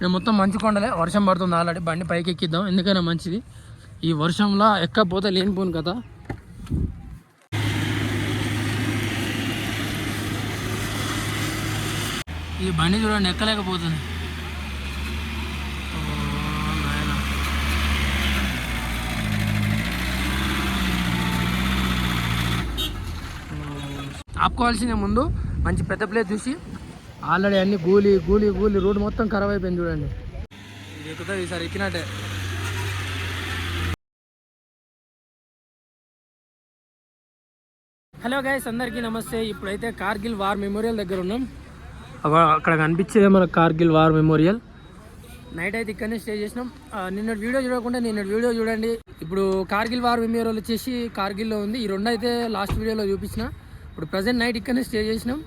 నేను మొత్తం మంచు కొండలే. వర్షం పడుతుంది ఆల్రెడీ. బండి పైకి ఎక్కిద్దాం. ఎందుకైనా మంచిది. ఈ వర్షంలో ఎక్కపోతే లేనిపోను కదా. ఈ బండి చూడండి ఎక్కలేకపోతుంది. ఆపుకోవాల్సిన ఆపుకోవాల్సిందే ముందు. మంచి పెద్ద ప్లేస్ చూసి ఆల్రెడీ అన్ని గూలి గూలి గూలి రోడ్ మొత్తం ఖరాబ్ అయిపోయింది చూడండి. ఎక్కుతుంది ఈసారి ఎక్కినట్టే. హలో గైస్ అందరికీ నమస్తే. ఇప్పుడైతే కార్గిల్ వార్ మెమోరియల్ దగ్గర ఉన్నాం. అక్కడ కనిపించేదే మన కార్గిల్ వార్ మెమోరియల్. నైట్ అయితే ఇక్కడనే స్టే చేసినాం. ఆ, నిన్నటి వీడియో చూడకుండా నిన్నటి వీడియో చూడండి. ఇప్పుడు కార్గిల్ వార్ మెమోరియల్ వచ్చేసి కార్గిల్లో ఉంది. ఈ రెండు అయితే లాస్ట్ వీడియోలో చూపించిన. ఇప్పుడు ప్రజెంట్ నైట్ ఇక్కడనే స్టే చేసినాం.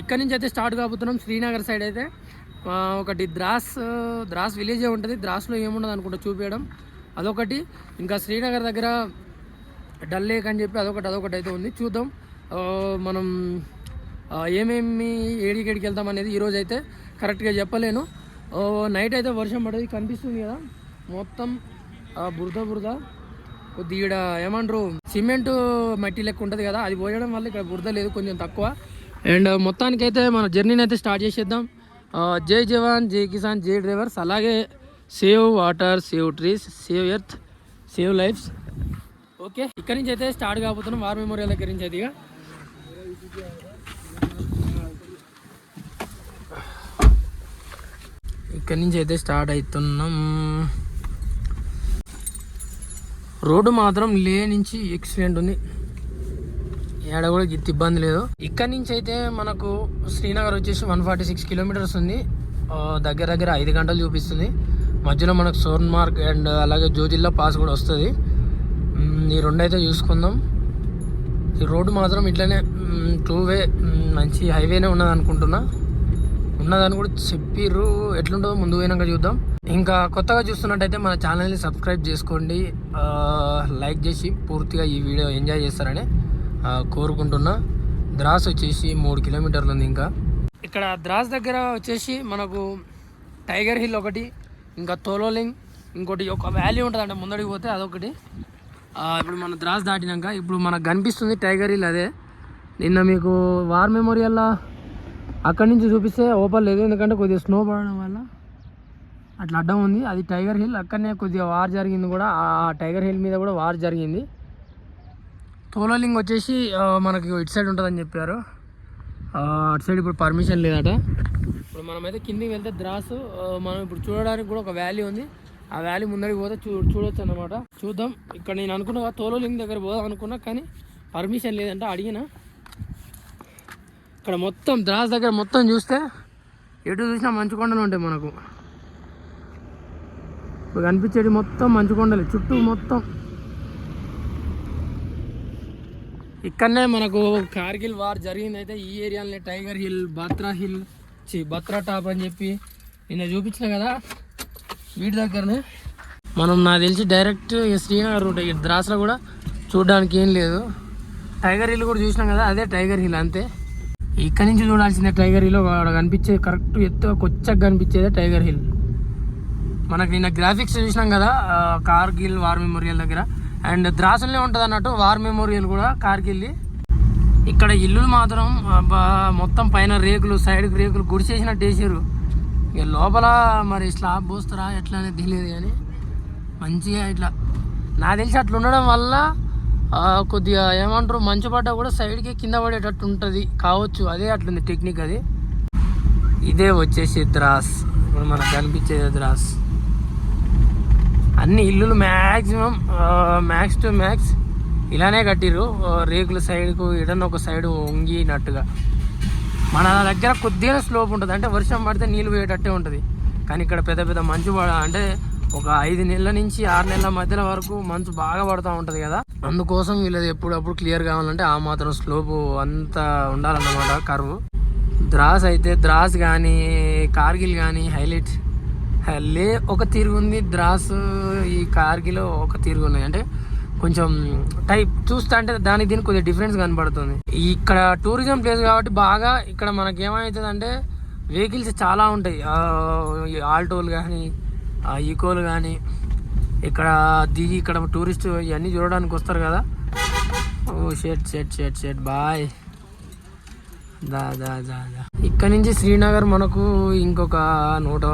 ఇక్కడ నుంచి అయితే స్టార్ట్ కాబోతున్నాం. శ్రీనగర్ సైడ్ అయితే. ఒకటి ద్రాస్ ద్రాస్ విలేజే ఉంటుంది? ద్రాస్లో ఏముండదు అనుకుంటా చూపించడం అదొకటి. ఇంకా శ్రీనగర్ దగ్గర డల్ లేక్ అని చెప్పి అదొకటి అదొకటి అయితే ఉంది. చూద్దాం. మనం ఏమేమి ఏడికేడికి వెళ్తాం అనేది ఈరోజు అయితే కరెక్ట్గా చెప్పలేను. నైట్ అయితే వర్షం పడేది కనిపిస్తుంది కదా. మొత్తం బురద బురద. కొద్దిగా ఏమంటారు? సిమెంటు మట్టి లెక్క ఉంటుంది కదా. అది పోయడం వల్ల ఇక్కడ బురద లేదు కొంచెం తక్కువ. అండ్ uh, మొత్తానికైతే మన జర్నీని అయితే స్టార్ట్ చేసేద్దాం. Uh, జై జవాన్ జై కిసాన్ జై డ్రైవర్స్. అలాగే save water save trees save earth save lifes. Okay ఇక్కడ నుంచి అయితే స్టార్ట్ కాబోతున్నాం. వార్ మెమోరియల్ దగ్గర నుంచి అయితే ఇక. ఇక్కడ నుంచి అయితే స్టార్ట్ అవుతున్నాం. రోడ్డు మాత్రం లే నుంచి ఎక్సిడెంట్ ఉంది. ఏడ కూడా గిత్తి ఇబ్బంది లేదు. ఇక్కడ నుంచి అయితే మనకు శ్రీనగర్ వచ్చేసి వన్ ఫార్టీ సిక్స్ కిలోమీటర్స్ ఉంది. దగ్గర దగ్గర ఐదు గంటలు చూపిస్తుంది. మధ్యలో మనకు సోన్మార్గ్ అండ్ అలాగే జోజిల్లా పాస్ కూడా వస్తుంది. ఈ రెండు అయితే చూసుకుందాం. ఈ రోడ్డు మాత్రం ఇట్లనే టూ వే మంచి హైవేనే ఉన్నది అనుకుంటున్నా. ఉన్నదని కూడా చెప్పిర్రు. ఎట్లుంటుందో ముందు పోయినాక చూద్దాం. ఇంకా కొత్తగా చూస్తున్నట్టయితే మన ఛానల్ని సబ్స్క్రైబ్ చేసుకోండి. లైక్ చేసి పూర్తిగా ఈ వీడియో ఎంజాయ్ చేస్తారని. కోరుకుంటున్నా. ద్రాస్ వచ్చేసి మూడు కిలోమీటర్లు ఉంది ఇంకా. ఇక్కడ ద్రాస్ దగ్గర వచ్చేసి మనకు టైగర్ హిల్ ఒకటి ఇంకా తోలోలింగ్ ఇంకోటి ఒక వ్యాలీ ఉంటుంది అంటే ముందడికి పోతే అదొకటి. ఇప్పుడు మన ద్రాస్ దాటినాక ఇప్పుడు మనకు కనిపిస్తుంది టైగర్ హిల్ అదే. నిన్న మీకు వార్ మెమోరియల్లో అక్కడి నుంచి చూపిస్తే ఓపెన్ లేదు ఎందుకంటే కొద్దిగా స్నో పడడం వల్ల అట్లా అడ్డం ఉంది. అది టైగర్ హిల్ అక్కడనే కొద్దిగా వార్ జరిగింది కూడా. ఆ టైగర్ హిల్ మీద కూడా వార్ జరిగింది. తోలలింగ్ వచ్చేసి మనకి ఇటు సైడ్ ఉంటుందని చెప్పారు. అటు సైడ్ ఇప్పుడు పర్మిషన్ లేదట. ఇప్పుడు మనమైతే కిందికి వెళ్తే ద్రాసు మనం ఇప్పుడు చూడడానికి కూడా ఒక వ్యాలీ ఉంది. ఆ వ్యాలీ ముందరికి పోతే చూ చూడొచ్చు అనమాట చూద్దాం. ఇక్కడ నేను అనుకున్నా తోలోలింగ్ దగ్గర పోదాం అనుకున్నా కానీ పర్మిషన్ లేదంటే అడిగిన. ఇక్కడ మొత్తం ద్రాస్ దగ్గర మొత్తం చూస్తే ఎటు చూసినా మంచు కొండలు ఉంటాయి మనకు. ఇప్పుడు కనిపించేది మొత్తం మంచు కొండలు చుట్టూ మొత్తం. ఇక్కడనే మనకు కార్గిల్ వార్ జరిగింది అయితే ఈ ఏరియాలోనే టైగర్ హిల్ బాత్రా హిల్ చి బత్రా టాప్ అని చెప్పి నిన్న చూపించిన కదా వీటి దగ్గరనే. మనం నాకు తెలిసి డైరెక్ట్ శ్రీనగర్ రూట్ ద్రాసలో కూడా చూడడానికి ఏం లేదు. టైగర్ హిల్ కూడా చూసినాం కదా అదే టైగర్ హిల్ అంతే. ఇక్కడి నుంచి చూడాల్సిందే టైగర్ హిల్ అక్కడ కనిపించేది కరెక్ట్ ఎత్తు కొచ్చగా కనిపించేదే టైగర్ హిల్. మనకి నిన్న గ్రాఫిక్స్ చూసినాం కదా కార్గిల్ వార్ మెమోరియల్ దగ్గర. అండ్ ద్రాసులనే ఉంటుంది అన్నట్టు వార్ మెమోరియల్ కూడా కార్గిల్ ఇక్కడ ఇల్లులు మాత్రం అబ్బా, మొత్తం పైన రేకులు సైడ్కి రేకులు గుడిసేసినట్టు వేసారు ఇక లోపల మరి స్లాబ్ పోస్తారా ఎట్లా అనేది తెలియదు కానీ మంచిగా ఇట్లా. నాకు తెలిసి అట్లా ఉండడం వల్ల కొద్దిగా ఏమంటారు మంచు పడ్డ కూడా సైడ్కి కింద పడేటట్టు ఉంటుంది. కావచ్చు అదే అట్లుంది టెక్నిక్ అది. ఇదే వచ్చేసి ద్రాస్. ఇప్పుడు మనకు కనిపించేది ద్రాస్. అన్ని ఇల్లులు మ్యాక్సిమం మ్యాక్స్ టు మ్యాక్స్ ఇలానే కట్టిర్రు. రేకుల సైడ్కు ఇడన్న ఒక సైడ్ వంగినట్టుగా. మన దగ్గర కొద్దిగా స్లోప్ ఉంటుంది. అంటే వర్షం పడితే నీళ్ళు పోయేటట్టే ఉంటుంది. కానీ ఇక్కడ పెద్ద పెద్ద మంచు పడ అంటే ఒక ఐదు నెలల నుంచి ఆరు నెలల మధ్యలో వరకు మంచు బాగా పడుతూ ఉంటుంది కదా. అందుకోసం వీళ్ళది ఎప్పుడప్పుడు క్లియర్ కావాలంటే ఆ మాత్రం స్లోపు అంతా ఉండాలన్నమాట కరువు. ద్రాస్ అయితే ద్రాస్ కానీ కార్గిల్ కానీ హైలైట్స్ లే ఒక తీరుగు ఉంది ద్రాస్ ఈ కార్గిలో ఒక తీరుగు ఉన్నాయి. అంటే కొంచెం టైప్ చూస్తా అంటే దానికి దీనికి కొద్దిగా డిఫరెన్స్ కనబడుతుంది. ఇక్కడ టూరిజం ప్లేస్ కాబట్టి బాగా ఇక్కడ మనకి ఏమవుతుంది అంటే వెహికల్స్ చాలా ఉంటాయి. ఆ, ఈ ఆల్టోలు కానీ ఈకోలు కానీ ఇక్కడ దిగి ఇక్కడ టూరిస్ట్ ఇవన్నీ చూడడానికి వస్తారు కదా. ఓ షెట్ షెట్ షెట్ షెట్ బాయ్. దా దా దా దా. ఇక్కడ నుంచి శ్రీనగర్ మనకు ఇంకొక నూట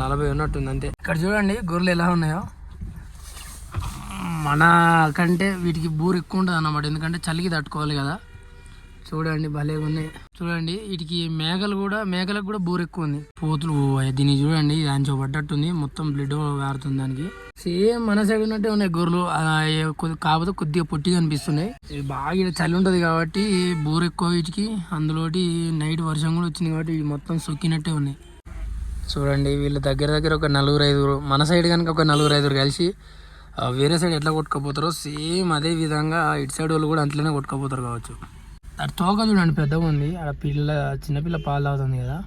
నలభై ఉన్నట్టుంది అంతే. ఇక్కడ చూడండి గొర్రెలు ఎలా ఉన్నాయో. మన కంటే వీటికి బూరు ఎక్కువ ఉంటుంది అన్నమాట ఎందుకంటే చలికి తట్టుకోవాలి కదా. చూడండి భలే ఉన్నాయి చూడండి వీటికి మేకలు కూడా మేకలకు కూడా బోర్ ఎక్కువ ఉంది. పోతులు దీన్ని చూడండి దాని పడ్డట్టుంది మొత్తం బ్లడ్ వారుతుంది దానికి. సేమ్ మన సైడ్ ఉన్నట్టే ఉన్నాయి గొర్రెలు. కాకపోతే కొద్దిగా పొట్టి అనిపిస్తున్నాయి ఇవి బాగా చలి ఉంటుంది కాబట్టి బోర్ ఎక్కువ వీటికి. అందులోటి నైట్ వర్షం కూడా వచ్చింది కాబట్టి ఇవి మొత్తం సొక్కినట్టే ఉన్నాయి. చూడండి వీళ్ళ దగ్గర దగ్గర ఒక నలుగురు ఐదుగురు మన సైడ్ కనుక ఒక నలుగురు ఐదుగురు కలిసి వేరే సైడ్ ఎట్లా కొట్టుకపోతారో సేమ్ అదే విధంగా ఇటు సైడ్ వాళ్ళు కూడా అంతలోనే కొట్టుకపోతారు కావచ్చు. అటు తోక చూడండి పెద్దగా ఉంది. ఆడ పిల్ల చిన్నపిల్ల పాలు తాగుతుంది కదా.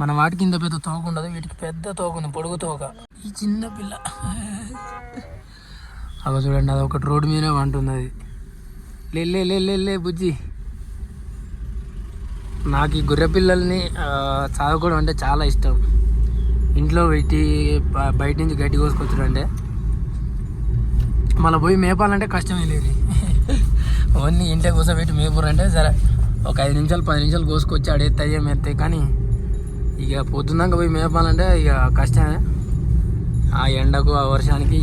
మన వాటికి ఇంత పెద్ద తోక ఉండదు వీటికి పెద్ద తోక ఉంది పొడుగు తోక. ఈ చిన్న పిల్ల. చూడండి అది ఒకటి రోడ్డు మీదనే వంటుంది అది. లే లే లే లే లే బుజ్జి. నాకు ఈ గొర్రె పిల్లల్ని చదువుకోవడం అంటే చాలా ఇష్టం. ఇంట్లో పెట్టి బయట నుంచి గడ్డి కోసుకొచ్చుడు అంటే. మళ్ళీ పోయి మేపాలంటే కష్టమే లేదు ఓన్లీ ఇంటే కూర్చోబెట్టి మేపూర్ అంటే సరే ఒక ఐదు నిమిషాలు పది నిమిషాలు కోసుకొచ్చి అడేస్తే అయ్యే మెత్తాయి కానీ ఇక పొద్దున్నాక పోయి మేపాలంటే ఇక కష్టమే. ఆ ఎండకు ఆ వర్షానికి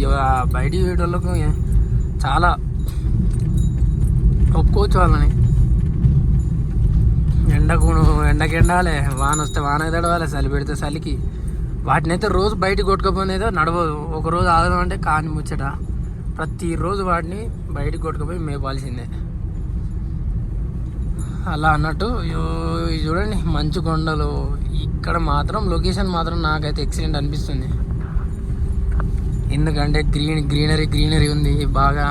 బయటికి పోయేటోళ్ళకు చాలా ఒప్పుకోవచ్చు వాళ్ళని. ఎండకు ఎండకి ఎండాలి వాన వస్తే వాన తడవాలి చలి పెడితే చలికి. వాటిని అయితే రోజు బయటకు కొట్టుకపోయినదో నడవదు. ఒక రోజు ఆగడం అంటే కాని ముచ్చట. ప్రతిరోజు వాటిని బయటకు కొట్టుకుపోయి మేపాల్సిందే. అలా అన్నట్టు చూడండి మంచు కొండలు. ఇక్కడ మాత్రం లొకేషన్ మాత్రం నాకైతే ఎక్సలెంట్ అనిపిస్తుంది. ఎందుకంటే గ్రీన్ గ్రీనరీ గ్రీనరీ ఉంది బాగా.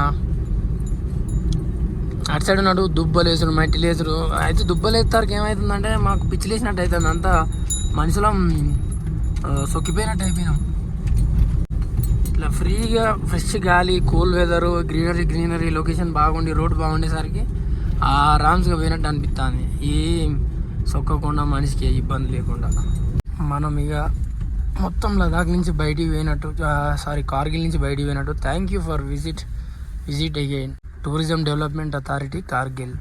అటు సైడ్ ఉన్నాడు దుబ్బలు వేసుడు మట్టి లేసుడు అయితే దుబ్బలు వేస్తారు ఏమవుతుందంటే మాకు పిచ్చిలేసినట్టు అవుతుంది. అంతా మనుషులం సొక్కిపోయినట్టు అయిపోయినాం. ఇట్లా ఫ్రీగా ఫ్రెష్ గాలి cool weather greenery greenery location బాగుండి రోడ్ బాగుండేసరికి ఆరామ్స్గా పోయినట్టు అనిపిస్తుంది ఏం సొక్కకుండా మనిషికి ఏ ఇబ్బంది లేకుండా. మనం ఇక మొత్తం లదాఖ్ నుంచి బయటికి పోయినట్టు సారీ కార్గిల్ నుంచి బయటికి పోయినట్టు thank you for visit visit again tourism development authority Kargil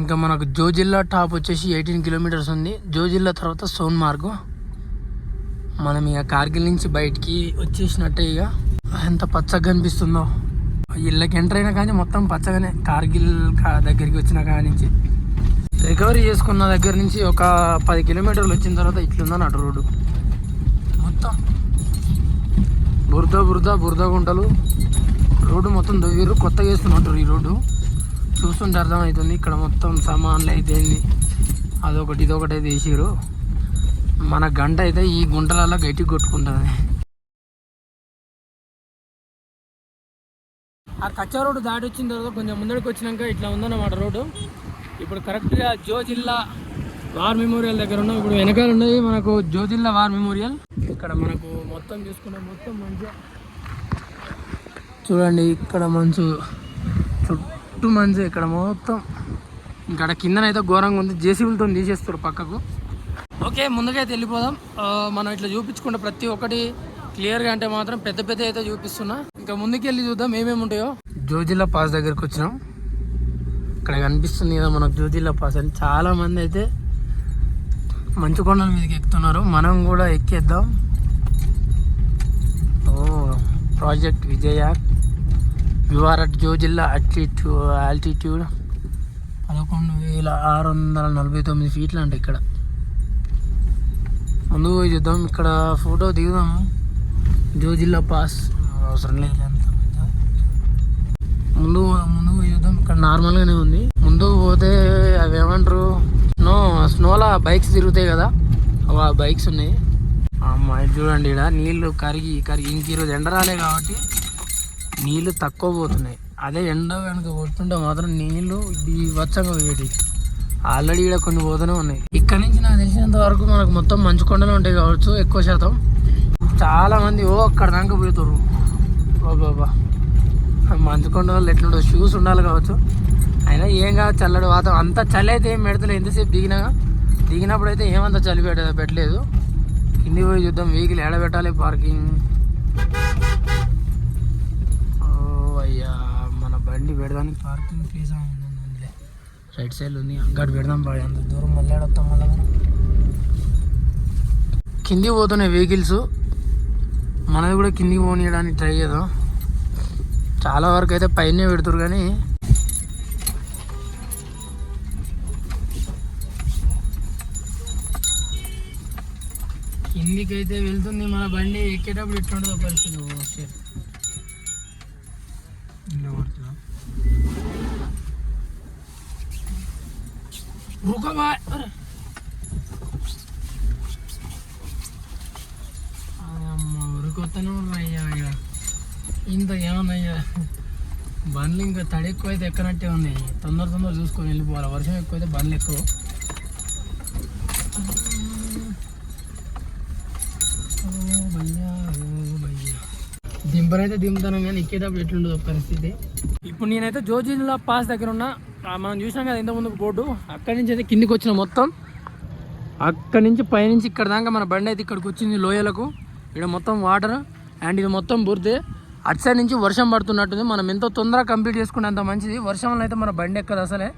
ఇంకా మనకు జో జిల్లా టాప్ వచ్చేసి ఎయిటీన్ కిలోమీటర్స్ ఉంది. జో జిల్లా తర్వాత సోన్మార్గ్. మనం ఇక కార్గిల్ నుంచి బయటికి వచ్చేసినట్టే ఇక. ఎంత పచ్చగా అనిపిస్తుందో. ఇళ్ళకి ఎంటర్ అయినా కానీ మొత్తం పచ్చగానే కార్గిల్ కా- దగ్గరికి వచ్చిన కాడి నుంచి. రికవరీ చేసుకున్న దగ్గర నుంచి ఒక పది కిలోమీటర్లు వచ్చిన తర్వాత ఇట్లుందని అటు రోడ్డు. మొత్తం బురద బురద బురద గుంటలు. రోడ్డు మొత్తం దొవ్విర్రు కొత్తగా వేస్తున్నట్టు ఈ రోడ్డు. చూస్తుంటే అర్థమవుతుంది ఇక్కడ మొత్తం సామాన్లు అయితే అదొకటి ఇదొకటి అయితే వేసిర్రు మన గంట అయితే ఈ గుంటలలో గట్టి కొట్టుకుంటుంది. ఆ కచ్చా రోడ్డు దాటి వచ్చిన తర్వాత కొంచెం ముందడికి వచ్చినాక ఇట్లా ఉందన్నమాట రోడ్డు. ఇప్పుడు కరెక్ట్గా జో జిల్లా వార్ మెమోరియల్ దగ్గర ఉన్నాం. ఇప్పుడు వెనకాల ఉన్నది మనకు జో జిల్లా వార్ మెమోరియల్. ఇక్కడ మనకు మొత్తం చూసుకున్నాం మొత్తం మంచిగా చూడండి ఇక్కడ మంచు. చుట్టూ మంచు ఇక్కడ మొత్తం. ఇక్కడ కిందనైతే ఘోరంగా ఉంది. జేసీబులతో తీసేస్తారు పక్కకు. ఓకే ముందుకైతే వెళ్ళిపోదాం. మనం ఇట్లా చూపించుకుంటే ప్రతి ఒక్కటి క్లియర్గా అంటే మాత్రం పెద్ద పెద్ద అయితే చూపిస్తున్నా. ఇంకా ముందుకు వెళ్ళి చూద్దాం ఏమేమి ఉంటాయో. జోజిల్లా పాస్ దగ్గరికి వచ్చినాం. ఇక్కడ కనిపిస్తుంది కదా మనకు జోజిల్లా పాస్ అని. చాలామంది అయితే మంచు కొండల మీదకి ఎక్కుతున్నారు. మనం కూడా ఎక్కేద్దాం. ఓ project Vijaya your at Zojila అట్లిట్యూ altitude పదకొండు వేల ఆరు వందల నలభై తొమ్మిది ఫీట్లు అంట ఇక్కడ. ముందు పోయి చూద్దాం. ఇక్కడ ఫోటో దిగుదాము జోజిల్లా పాస్. అవసరం లేదు అంత ముందు ముందు పోయి చూద్దాం. ఇక్కడ నార్మల్గానే ఉంది. ముందు పోతే అవి ఏమంటారు? స్నో స్నోలా బైక్స్ తిరుగుతాయి కదా. అవి ఆ బైక్స్ ఉన్నాయి. చూడండి ఇక్కడ నీళ్ళు కరిగి కరిగి. ఇంక ఈరోజు ఎండ రాలే కాబట్టి నీళ్ళు తక్కువ పోతున్నాయి. అదే ఎండ కనుక కొట్టుంటే మాత్రం నీళ్ళు వచ్చంగా వేటి ఆల్రెడీ ఇక్కడ కొన్ని పోతూనే ఉన్నాయి. ఇక్కడ నుంచి నాకు తెలిసినంత వరకు మనకు మొత్తం మంచు కొండలు ఉంటాయి కావచ్చు ఎక్కువ శాతం. చాలా మంది ఓ అక్కడ దాకా పోతారు బాబా మంచు కొండలు ఎట్లుండో షూస్ ఉండాలి కావచ్చు. అయినా ఏం కాదు చల్లడి వాతావరణం. అంత చలి అయితే ఏం పెడతలేదు ఎంతసేపు దిగినా దిగినప్పుడు అయితే ఏమంత చలి పెట్ట పెట్టలేదు. కింది పోయి చూద్దాం వెహికల్ ఎడబెట్టాలి పార్కింగ్ ఓ అయ్యా మన బండి పెడదానికి పార్కింగ్ ప్లేస్ రైట్ సైడ్ ఉంది. అక్కడ పెడదాం బాయ్. అంత దూరం మళ్ళీ ఆడొస్తాం మళ్ళీ మనం. కిందికి పోతున్నాయి వెహికల్స్ మనది కూడా కిందికి పోనీయడానికి ట్రై చేద్దాం. చాలా వరకు అయితే పైనే పెడుతురు కానీ. కిందికి అయితే వెళ్తుంది మన బండి. ఎక్కేటప్పుడు ఎట్లుంటుందో పరిస్థితి. ఎక్కువ అయితే ఎక్కనట్టే ఉన్నాయి తొందర తొందర చూసుకొని వెళ్ళిపోవాలి. వర్షం ఎక్కువ. అయితే బండ్లు ఎక్కువ దింపనైతే దింపుతాను కానీ ఎక్కేటప్పుడు ఎట్లుండదు పరిస్థితి. ఇప్పుడు నేనైతే జోజిల్లా పాస్ దగ్గర ఉన్న. మనం చూసినాం కదా ఇంతకుముందుకు బోర్డు అక్కడి నుంచి అయితే కిందికి వచ్చిన మొత్తం. అక్కడి నుంచి పైనుంచి ఇక్కడ దాకా మన బండి అయితే ఇక్కడికి వచ్చింది లోయలకు. ఇక్కడ మొత్తం వాటర్. అండ్ ఇది మొత్తం బుర్దే. అటు సైడ్ నుంచి వర్షం పడుతున్నట్టుంది. మనం ఎంతో తొందరగా కంప్లీట్ చేసుకుంటే అంత మంచిది. వర్షంలో అయితే మన బండి ఎక్కదు అసలే.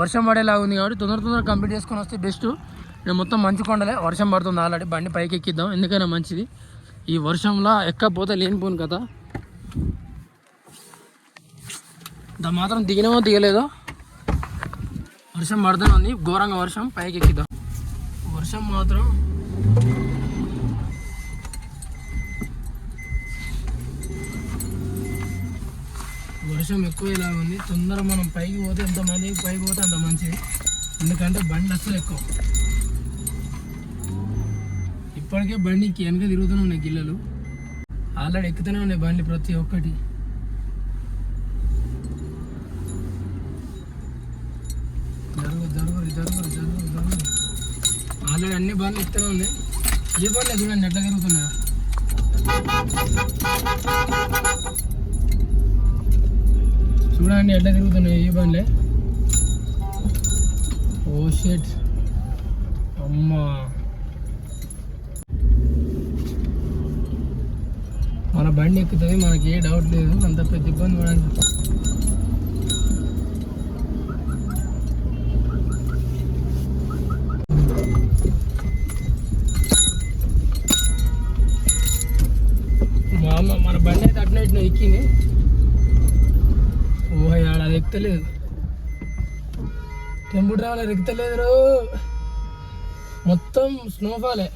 వర్షం పడేలాగా ఉంది కాబట్టి తొందర తొందరగా కంప్లీట్ చేసుకొని వస్తే బెస్ట్ నేను మొత్తం మంచు కొండలే. వర్షం పడుతుంది ఆల్రెడీ. బండి పైకి ఎక్కిద్దాం. ఎందుకైనా మంచిది. ఈ వర్షంలో ఎక్కకపోతే లేనిపోను కదా దా మాత్రం దిగినమో దిగలేదో. వర్షం పడుతూనే ఉంది. ఘోరంగా వర్షం. పైకి ఎక్కిద్దాం. వర్షం మాత్రం వర్షం ఎక్కువ ఇలా ఉంది. తొందర మనం పైకి పోతే ఎంత మంది పైకి పోతే అంత మంచిది. ఎందుకంటే బండి అసలు ఎక్కువ. ఇప్పటికే బండికి వెనక తిరుగుతూనే ఉన్నాయి గిల్లలు. ఆల్రెడీ ఎక్కుతూనే ఉన్నాయి బండి ప్రతి ఒక్కటి. జరుగు జరుగు జరుగు జరుగు జరుగు. ఆల్రెడీ అన్ని బండ్లు ఎక్కుతూనే ఉన్నాయి. ఏ బండ్లు చూడండి ఎట్లా తిరుగుతున్నాయా? చూడండి ఎట్లా తిరుగుతున్నాయి ఈ బండ్లే. ఓ షెట్. అమ్మా. మన బండి ఎక్కుతుంది మనకి ఏ డౌట్ లేదు అంత పెద్ద ఇబ్బంది పడాలి మా అమ్మ మన బండి అయితే అట్లా ఇట్లా ఎక్కింది ఓహో ఆడ అది ఎక్కుతలేదు టెంపుల్ ట్రావెలర్ ఎక్కుతలేదు మొత్తం స్నోఫాలే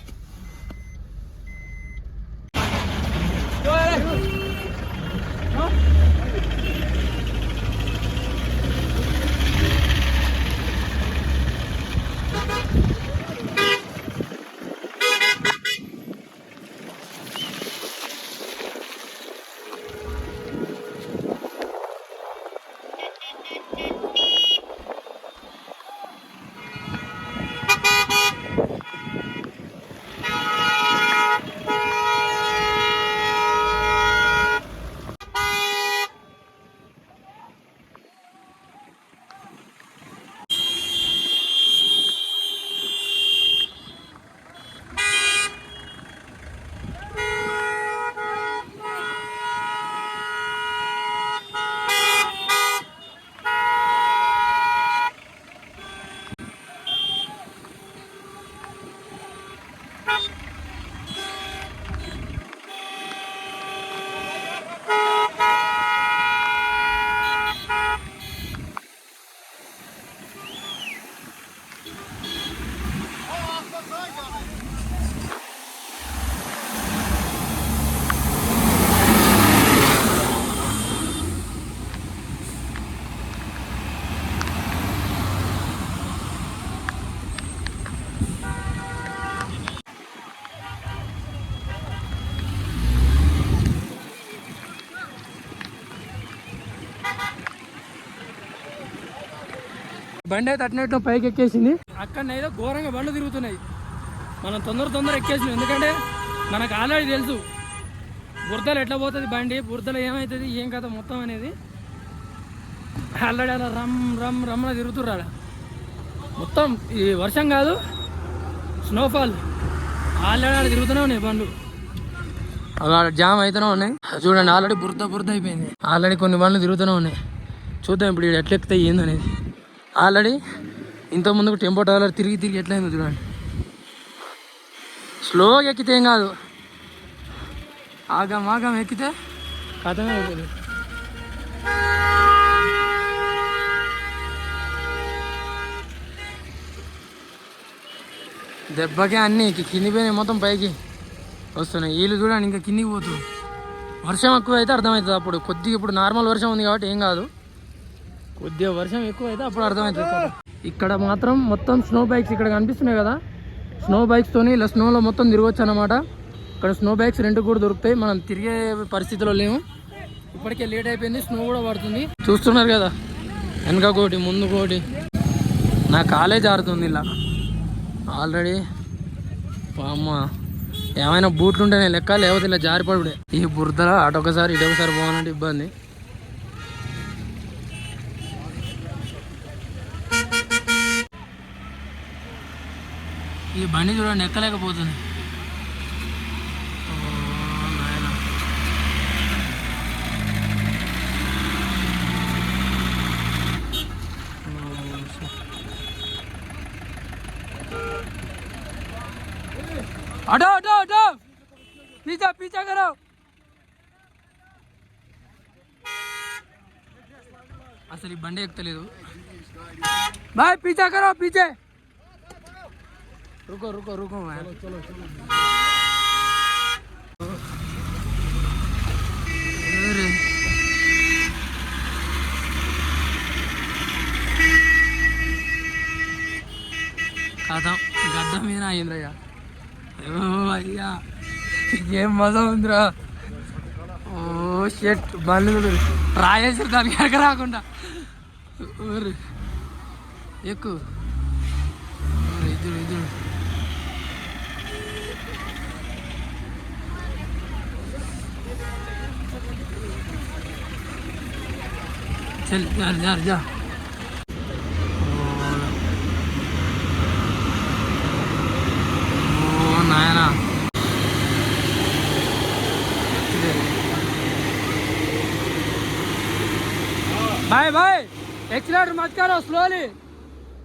బండి అయితే అట్నట్టు పైకి ఎక్కేసింది. అక్కడ ఏదో ఘోరంగా బండ్లు తిరుగుతున్నాయి. మనం తొందర తొందర ఎక్కేసినాం. ఎందుకంటే మనకు ఆల్రెడీ తెలుసు. బురదలు ఎట్లా పోతుంది బండి బురదలు ఏమవుతుంది ఏం కథ మొత్తం అనేది. ఆల్రెడీ అలా రమ్ రమ్ రమ్మ తిరుగుతుర్రు ఆడ. మొత్తం ఈ వర్షం కాదు స్నోఫాల్ ఆల్రెడీ ఆడ తిరుగుతూనే ఉన్నాయి బండ్లు. అలా జామ్ అయితేనే ఉన్నాయి. చూడండి ఆల్రెడీ బురద బురద అయిపోయింది. ఆల్రెడీ కొన్ని బండ్లు తిరుగుతూనే ఉన్నాయి. చూద్దాం ఇప్పుడు ఈడ ఎట్లా ఎక్కుతాయి ఏందనేది. ఆల్రెడీ ఇంత ముందుకు టెంపో ట్రావెలర్ తిరిగి తిరిగి ఎట్లయిందో చూడండి. స్లోగా ఎక్కితే ఏం కాదు. ఆగం ఆగం ఎక్కితే కథమే అవుతుంది దెబ్బకే అన్నీ కింది పోయినాయి మొత్తం పైకి వస్తున్నాయి. వీళ్ళు చూడండి ఇంకా కిందికి పోతు వర్షం ఎక్కువ అయితే అర్థమవుతుంది అప్పుడు. కొద్దిగా ఇప్పుడు నార్మల్ వర్షం ఉంది కాబట్టి ఏం కాదు. కొద్దిగా వర్షం ఎక్కువ అయితే అప్పుడు అర్థమవుతుంది ఇక్కడ మాత్రం మొత్తం స్నో బైక్స్ ఇక్కడ కనిపిస్తున్నాయి కదా. స్నో బైక్స్తోని ఇలా స్నోలో మొత్తం తిరగచ్చు అనమాట ఇక్కడ స్నో బైక్స్ రెండు కూడా దొరుకుతాయి. మనం తిరిగే పరిస్థితిలో లేము. ఇప్పటికే లేట్ అయిపోయింది. స్నో కూడా పడుతుంది. చూస్తున్నారు కదా. వెనక కోటి ముందు కోటి. నా కాలేజ్ ఆడుతుంది ఇలా. ఆల్రెడీ అమ్మ ఏమైనా బూట్లు ఉంటేనే లెక్క లేకపోతే ఇలా జారిపడుడే. ఈ బురదలో అటొకసారి ఇటొకసారి పోవాలంటే ఇబ్బంది. ఈ బండి చూడండి ఎక్కలేకపోతుంది हटो हटो हटो पीछा पीछा करो అసలు ఈ బండి ఎక్కలేదు బాయ్ పీచా కరో పీచే. रुको रुको रुको मैं चलो चलो अरे కథం గడ్డ మీద అయిందయ్యా ఓ అయ్యా ఏం మజా ఉందిరా ఓ షెట్ బండ్లు రాయేసి దానికి ఎక్క రాకుండా ఊరు ఎక్కువ ఇద్దరు ఇద్దరు चल, यार यार, जा। भाई भाई एक्सीडेंट मत करो स्लोली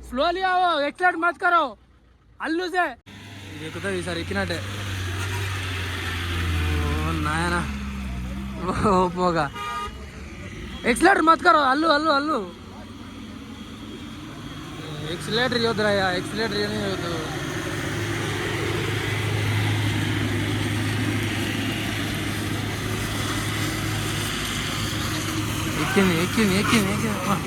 स्लोली आओ एक्सीडेंट मत करो। अल्लू से। देखो तो सर इक्कीटे ना वो होगा। ఎక్సిలేటర్ మత్ కరో అల్లు అల్లు అల్లు ఎక్సిలేటర్ ఇవ్వద్దురాయ్యా ఎక్సిలేటర్ ఏమీ ఇవ్వద్దు ఎక్కింది ఎక్కింది ఎక్కింది ఎక్కింది.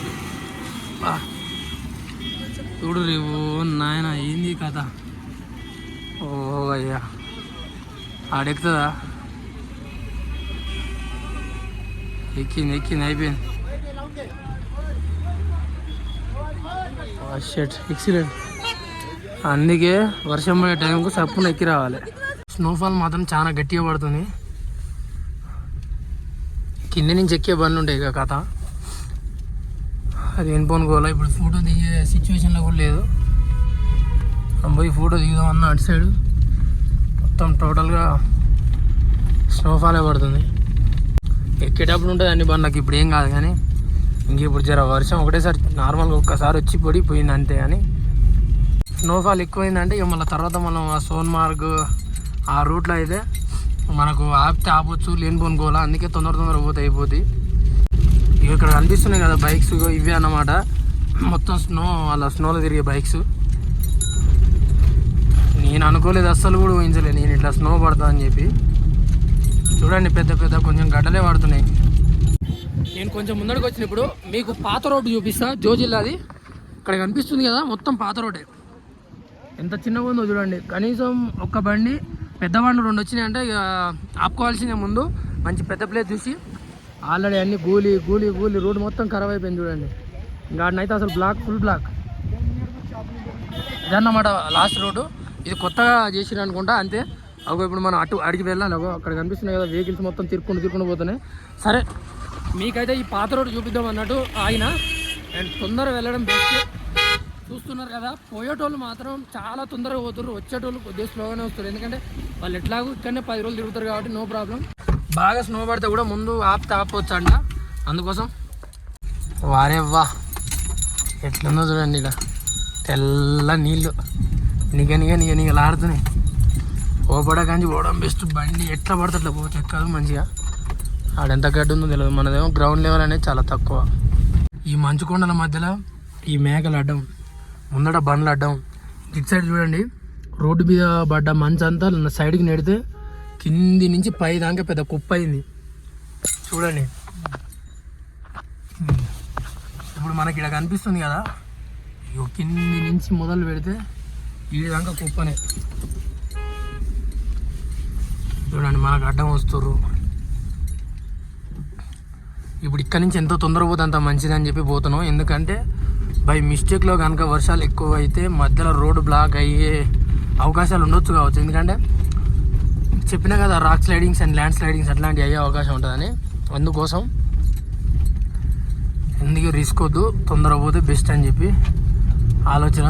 చూడు రేవు నాయన ఏంది కథ? ఓ అయ్యా. ఆడెక్కుతుందా? ఎక్కింది ఎక్కింది అయిపోయింది షెట్ ఎక్సిలెంట్ అందుకే వర్షం పడే టైంకు సప్పున ఎక్కి రావాలి. స్నోఫాల్ మాత్రం చాలా గట్టిగా పడుతుంది. కింద నుంచి ఎక్కే బండ్లు ఉంటాయి ఇక కథ. అది ఎన్పోన్ ఇప్పుడు ఫోటో దిగే సిచ్యువేషన్లో కూడా లేదు. మనం పోయి ఫోటో దిగుదాం అన్న అటు సైడ్ మొత్తం టోటల్గా స్నోఫాలే పడుతుంది. ఎక్కేటప్పుడు ఉంటుంది అన్ని నాకు ఇప్పుడు ఏం కాదు కానీ ఇంక ఇప్పుడు జర వర్షం ఒకటేసారి నార్మల్గా ఒక్కసారి వచ్చి పొడి పోయింది అంతే కానీ స్నోఫాల్ ఎక్కువైందంటే ఇక మళ్ళీ తర్వాత మనం ఆ సోన్మార్గ్ ఆ రూట్లో అయితే మనకు ఆపితే ఆపొచ్చు లేని పోనుకోవాలా అందుకే తొందర తొందర పోతే అయిపోద్ది. ఇక ఇక్కడ కనిపిస్తున్నాయి కదా బైక్స్ ఇవే అన్నమాట. మొత్తం స్నో అలా స్నోలో తిరిగే బైక్స్. నేను అనుకోలేదు అస్సలు కూడా ఊహించలేదు నేను ఇట్లా స్నో పడతా అని చెప్పి. చూడండి పెద్ద పెద్ద కొంచెం గడ్డలే పడుతున్నాయి నేను కొంచెం ముందడికి వచ్చిన ఇప్పుడు మీకు పాత రోడ్డు చూపిస్తా జో జిల్లాది. ఇక్కడ కనిపిస్తుంది కదా మొత్తం పాత రోడ్డే. ఎంత చిన్నగా ఉందో చూడండి. కనీసం ఒక్క బండి పెద్ద బండి రెండు వచ్చినాయి అంటే ఇక ఆపుకోవాల్సిందే ముందు. మంచి పెద్ద ప్లేస్ చూసి. ఆల్రెడీ అన్ని గూలి గూలి గూలి రోడ్డు మొత్తం ఖరాబ్ అయిపోయింది చూడండి. ఇంకా అసలు బ్లాక్ ఫుల్ బ్లాక్ ఇదన్నమాట లాస్ట్ రోడ్డు. ఇది కొత్తగా చేసిన అనుకుంటా అంతే. అగో ఇప్పుడు మనం అటు అడిగి వెళ్ళాలి అగో అక్కడ కనిపిస్తున్నాయి కదా వెహికల్స్ మొత్తం తిరుక్కుంటూ తిరుక్కుంటూ పోతున్నాయి సరే మీకైతే ఈ పాత రోడ్డు చూపిద్దాం అన్నట్టు ఆయన అండ్ తొందర వెళ్ళడం బెస్ట్ చూస్తున్నారు కదా పోయేటోళ్ళు మాత్రం చాలా తొందరగా పోతున్నారు వచ్చేటోళ్ళు కొద్దిగా స్లోగానే వస్తారు ఎందుకంటే వాళ్ళు ఎట్లాగో ఇక్కడనే పది రోజులు తిరుగుతారు కాబట్టి నో ప్రాబ్లం బాగా స్నో పడితే కూడా ముందు ఆపితే ఆపవచ్చు అంట అందుకోసం వారే వా. ఎట్లుందో చూడండి ఇక్కడ. తెల్ల నీళ్ళు. నిగ నిగ నిగ నిగలాడుతున్నాయి ఓపడ కానీ పోవడం బెస్ట్ బండి. ఎట్లా పడితే అట్లా పోవచ్చు. ఎక్కదు మంచిగా. ఆడెంత గడ్డి ఉందో తెలియదు మనదేమో గ్రౌండ్ లెవెల్ అనేది చాలా తక్కువ. ఈ మంచు కొండల మధ్యలో ఈ మేకలు అడ్డం. ముందట బండ్లు అడ్డం. ఇటు సైడ్ చూడండి. రోడ్డు మీద పడ్డ మంచు అంతా సైడ్కి నెడితే కింది నుంచి పై దాకా పెద్ద కుప్ప అయింది. చూడండి. ఇప్పుడు మనకి ఇక్కడ కనిపిస్తుంది కదా. కింది నుంచి మొదలు పెడితే ఈ దాకా కుప్పనే. చూడండి మనకు అడ్డం వస్తుర్రు. ఇప్పుడు ఇక్కడ నుంచి ఎంతో తొందర పోతే అంత మంచిదని చెప్పి పోతున్నాం. ఎందుకంటే బై మిస్టేక్లో కనుక వర్షాలు ఎక్కువ అయితే మధ్యలో రోడ్డు బ్లాక్ అయ్యే అవకాశాలు ఉండొచ్చు కావచ్చు. ఎందుకంటే చెప్పినా కదా rock slidings and land slidings అట్లాంటివి అయ్యే అవకాశం ఉంటుందని. అందుకోసం ఎందుకు రిస్క్ వద్దు తొందర పోతే బెస్ట్ అని చెప్పి ఆలోచన.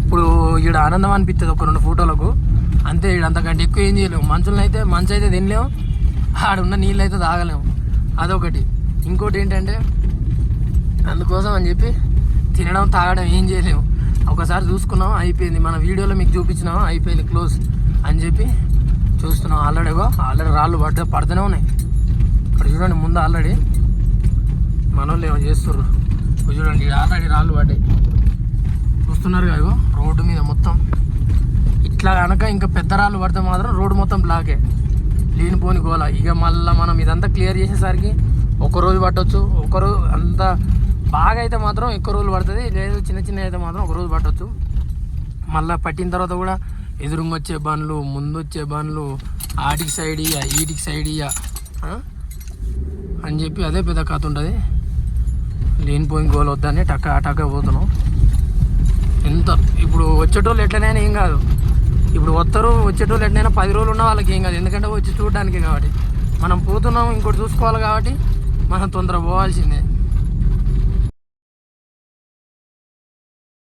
ఇప్పుడు ఈడ ఆనందం అనిపిస్తుంది ఒక రెండు ఫోటోలకు అంతే ఈడ అంతకంటే ఎక్కువ ఏం చేయలేము మంచులను అయితే మంచు అయితే తినలేము ఆడున్న నీళ్ళు అయితే తాగలేము అదొకటి. ఇంకోటి ఏంటంటే అందుకోసం అని చెప్పి తినడం తాగడం ఏం చేయలేము ఒకసారి చూసుకున్నాం అయిపోయింది. మన వీడియోలో మీకు చూపించినాం అయిపోయింది క్లోజ్ అని చెప్పి చూస్తున్నాం. ఆల్రెడీగో ఆల్రెడీ రాళ్ళు పడ్డ పడుతూనే ఉన్నాయి. ఇక్కడ చూడండి ముందు ఆల్రెడీ మనోళ్ళు ఏమో చేస్తుర్రు. చూడండి ఈడ ఆల్రెడీ రాళ్ళు పడ్డాయి. చూస్తున్నారు ఇగో రోడ్డు మీద మొత్తం. ఇట్లా కనుక ఇంకా పెద్ద రాళ్ళు పడితే మాత్రం రోడ్డు మొత్తం బ్లాకే. లేనిపోని గోల. ఇక మళ్ళీ మనం ఇదంతా క్లియర్ చేసేసరికి ఒక రోజు పట్టవచ్చు ఒక రోజు అంత బాగా అయితే మాత్రం ఎక్కువ రోజులు పడుతుంది. లేదు చిన్న చిన్న అయితే మాత్రం ఒక రోజు పట్టవచ్చు మళ్ళీ పట్టిన తర్వాత కూడా ఎదురుంగా వచ్చే బండ్లు ముందు వచ్చే బండ్లు ఆటికి సైడ్ ఇయ్య ఈటికి సైడ్ ఇయ్య అని చెప్పి అదే పెద్ద కథ ఉంటుంది. లేనిపోయిన గోల్ వద్దని టక్క టక్క పోతున్నాం. ఎంత ఇప్పుడు వచ్చేటోళ్ళు ఎట్లనైనా ఏం కాదు. ఇప్పుడు వస్తారు వచ్చేటోళ్ళు ఎట్లయినా పది రోజులు ఉన్న వాళ్ళకి ఏం కాదు. ఎందుకంటే వచ్చి చూడడానికి కాబట్టి. మనం పోతున్నాం ఇంకోటి చూసుకోవాలి కాబట్టి మనం తొందర పోవాల్సిందే.